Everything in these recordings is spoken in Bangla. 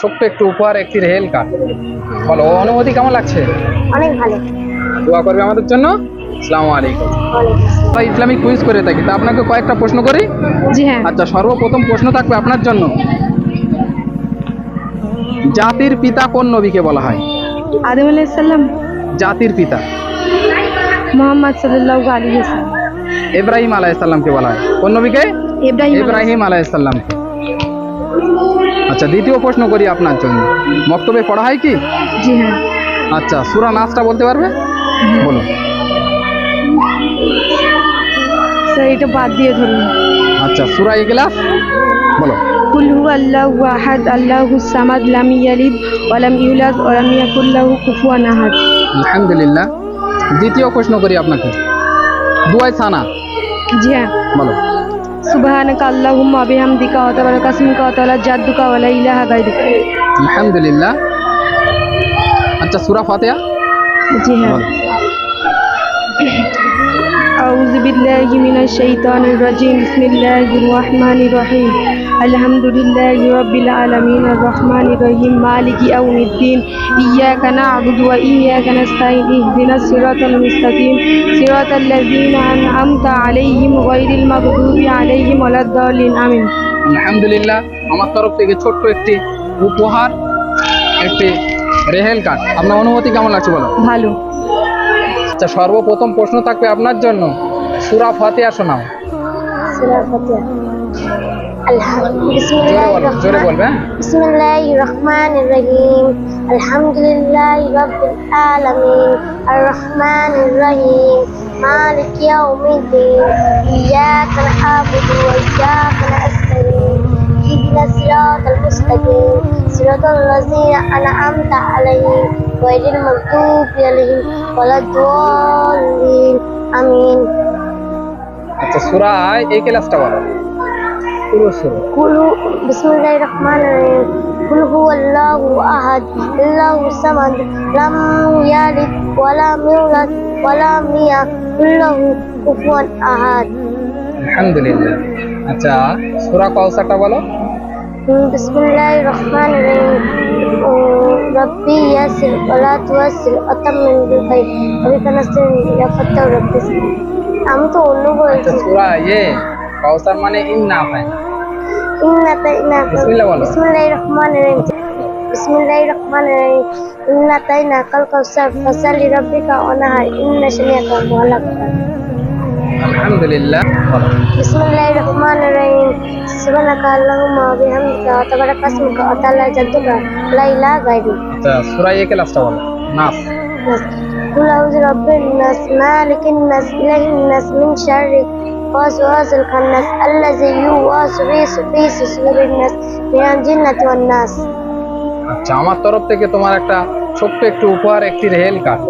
ছোট্ট একটু উপহার একটি রেল কার্ড বলো ও অনুমতি কেমন লাগছে? অনেক ভালো। দোয়া করবে আমাদের জন্য? আসসালামু আলাইকুম। আমরা ইসলামিক কুইজ করে থাকি। তা আপনাকে কয়েকটা প্রশ্ন করি? জি হ্যাঁ। আচ্ছা সর্বপ্রথম প্রশ্ন থাকবে আপনার জন্য। জাতির পিতা কোন নবীকে বলা হয়? আদম আলাইসাল্লাম জাতির পিতা। মোহাম্মদ সাল্লাহ আলী হাসান ইব্রাহিম আলাইসাল্লামকে বলা হয়। কোন নবীকে? ইব্রাহিম ইব্রাহিম আলাইসাল্লামকে আচ্ছা দ্বিতীয় প্রশ্ন করি আপনার জন্য। মক্তবে পড়া হয় কি? জি হ্যাঁ। আচ্ছা সুরা নাচটা বলতে পারবে? বলো স্যার এটা বাদ দিয়ে ধরুন। আচ্ছা সুরা ইগলাস বলো। কুল হু আল্লাহু আহাদ আল্লাহু সামাদ লাম ইয়ালিদ ওয়া লাম ইউলাদ ওয়া লাম ইয়াকুল লাহু কুফুয়ান আহাদ। আলহামদুলিল্লাহ। দ্বিতীয় প্রশ্ন করি আপনাকে। দুয়াই সানা। জি হ্যাঁ। বলো। সুবহানাকা আল্লাহুম্মা ওয়া বিহামদিকা ওয়া তাবারাকা ইসমুকা ওয়া তাআলা জাদ্দুকা ওয়া লা ইলাহা গায়রুকা আলহামদুলিল্লাহ আচ্ছা সুরা ফাতেহা জি হ্যাঁ বলো أعوذ بالله من الشيطان الرجيم بسم الله الرحمن الرحيم الحمد لله رب العالمين الرحمن الرحيم مالك يوم الدين إياك نعبد وإياك نستعين اهدنا الصراط المستقيم صراط الذين أنعمت عليهم غير المغضوب عليهم ولا الضالين آمين আলহামদুলিল্লাহ আমার তরফ থেকে ছোট্ট একটি উপহার একটি রেহেল কার্ড আপনার অনুমতি কেমন লাগছে বলো ভালো আচ্ছা সর্বপ্রথম প্রশ্ন থাকবে আপনার জন্য সুরা ফাতেহা শোনাও بسم জোরে বলো জোরে বলবে হ্যাঁ? بسم الله الرحمن الرحيم الحمد لله رب العالمين الرحمن الرحيم مالك يوم الدين إياك نعبد وإياك نستعين اهدنا الصراط المستقيم صراط الذين أنعمت عليهم غير المغضوب عليهم ولا الضالين آمين আচ্ছা সুরা এই ক্লাসটা বলো পুরো সুরা قل بسم الله الرحمن الرحيم قل هو الله أحد الله الصمد لم يلد ولم يولد ولم يكن له كفوا أحد আলহামদুলিল্লাহ আচ্ছা সুরা কাউসারটা বলো بسم الله الرحمن الرحيم ربي يسر ولا توسر أتمم بالخير وبك نستعين يا فتح ربي আমি তো অন্য আচ্ছা বলছি সুরা ইয়ে কাউসার মানে ইন্না হয় إنا أتيناك বিসমিল্লাহ বলো بسم الله الرحمن الرحيم بسم الله الرحمن الرحيم إنا أتيناك الكوثر فصل لربك وانحر إن شانئك هو الأبتر আলহামদুলিল্লাহ বলো بسم الله الرحمن الرحيم سبحانك اللهم وبحمدك وتبارك اسمك وتعالى جدك لا إله غيرك আচ্ছা সুরা এই ক্লাসটা বলো নাস قل أعوذ برب الناس مالك الناس إله الناس من شر وسواس الخناس الذي يوسوس في صدور الناس من الجنة والناس আচ্ছা আমার তরফ থেকে তোমার একটা ছোট্ট একটু উপহার একটি রেল কার্ড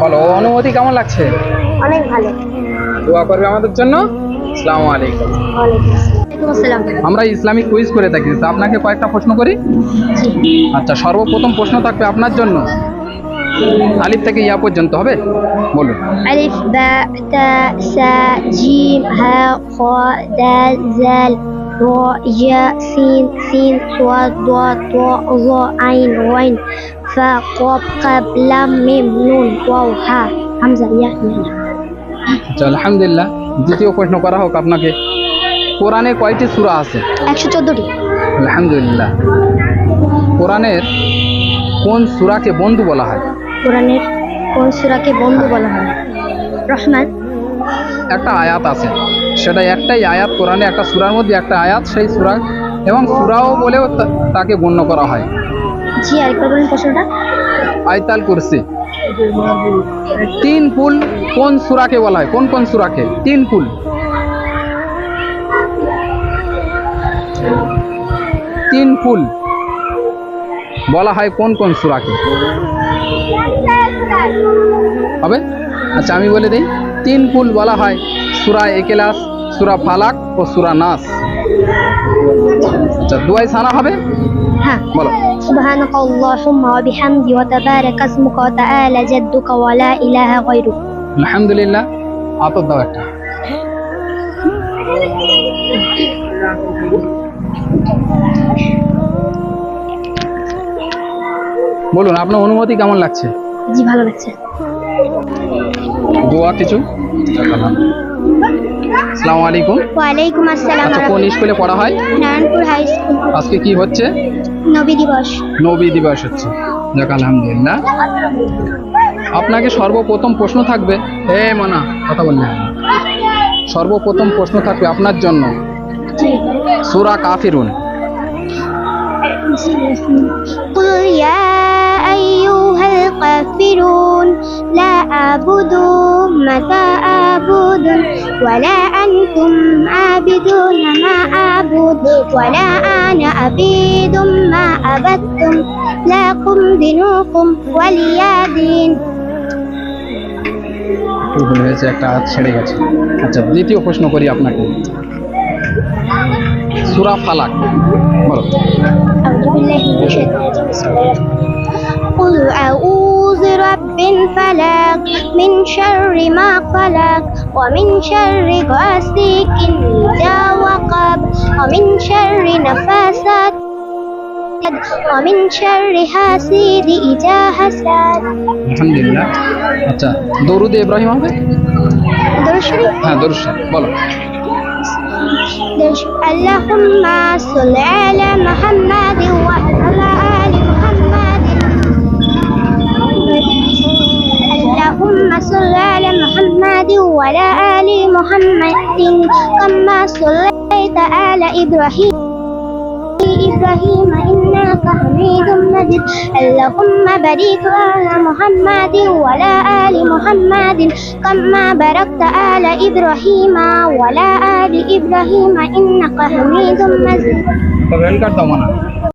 বলো ও অনুমতি কেমন লাগছে অনেক ভালো দোয়া করবে আমাদের জন্য আসসালামু আলাইকুম ওয়ালাইকুম আসসালাম আমরা ইসলামিক কুইজ করে থাকি তা আপনাকে কয়েকটা প্রশ্ন করি আচ্ছা সর্বপ্রথম প্রশ্ন থাকবে আপনার জন্য আলিফ থেকে ইয়া পর্যন্ত হবে? বলুন। আলিফ বা তা সা জিম হা খ দাল জাল র ইয়া সিন সিন সাদ দ ত জ আইন ওয়াইন ফা কব কাব লাম মিম নুন ওয়াও হা হামজা ইয়া ইয়া আচ্ছা, আলহামদুলিল্লাহ। দ্বিতীয় প্রশ্ন করা হোক আপনাকে। কোরআনে কয়টি সুরা আছে? একশো চোদ্দটি। আলহামদুলিল্লাহ। কোরআনের কোন সুরাকে বন্ধু বলা হয়? কোরআনের কোন সুরাকে বন্ধু বলা হয়। রহমান। একটা আয়াত আছে। সেটা একটাই আয়াত কোরআনে একটা সুরার মধ্যে একটা আয়াত সেই সূরা এবং সূরাও বলেও তাকে গণ্য করা হয়। জি আরেকবার বলেন প্রশ্নটা। আয়তাল কুরসি। তিন কুল কোন সূরাকে বলা হয়? কোন কোন সুরাকে? তিন কুল তিন কুল বলা হয় কোন কোন সূরাকে? হবে আচ্ছা আমি বলে দিই তিন কুল বলা হয় সূরা একেলাস সূরা ফালাক ও সূরা নাস আচ্ছা দুয়াই সানা হবে হ্যাঁ বলো سبحانك اللهم وبحمدك وتبارك اسمك وتعالى جدك ولا إله غيرك আলহামদুলিল্লাহ আতর দাও একটা বলুন আপনার অনুমতি কেমন লাগছে? জি ভালো লাগছে। দোয়া কিছু? আসসালামু আলাইকুম। আসসালাম আচ্ছা, কোন স্কুলে পড়া হয়? Narayanpur high school. আজকে কি হচ্ছে? নবী দিবস। নবী দিবস হচ্ছে। আলহামদুলিল্লাহ। আপনাকে সর্বপ্রথম প্রশ্ন থাকবে হে মানা কথা বললে সর্বপ্রথম প্রশ্ন থাকবে আপনার জন্য। সুরা কাফিরুন। أيها الكافرون لا أعبد ما تعبد ولا أنتم عابدون ما أعبد ولا أنا عبيد ما عبدتم لكم دينكم ولي دين একটু ভুল হয়েছে একটা হাত ছেড়ে গেছে আচ্ছা দ্বিতীয় প্রশ্ন করি আপনাকে সুরা ফালাক বলো قل أعوذ رب الفلق من شر ما خلق ومن شر غاسق إذا وقب ومن شر نفاسات ومن شر حاسد إذا حسد আলহামদুলিল্লাহ আচ্ছা দরুদ ইব্রাহিম হবে درش হ্যাঁ দরুদ শরীফ, বলো درش اللهم صل على محمد وعلى آل محمد. كما صليت على إبراهيم. إبراهيم إنك حميد مجيد. اللهم بارك على محمد وعلى آل محمد. كما باركت على إبراهيم وعلى آل إبراهيم إنك حميد مجيد.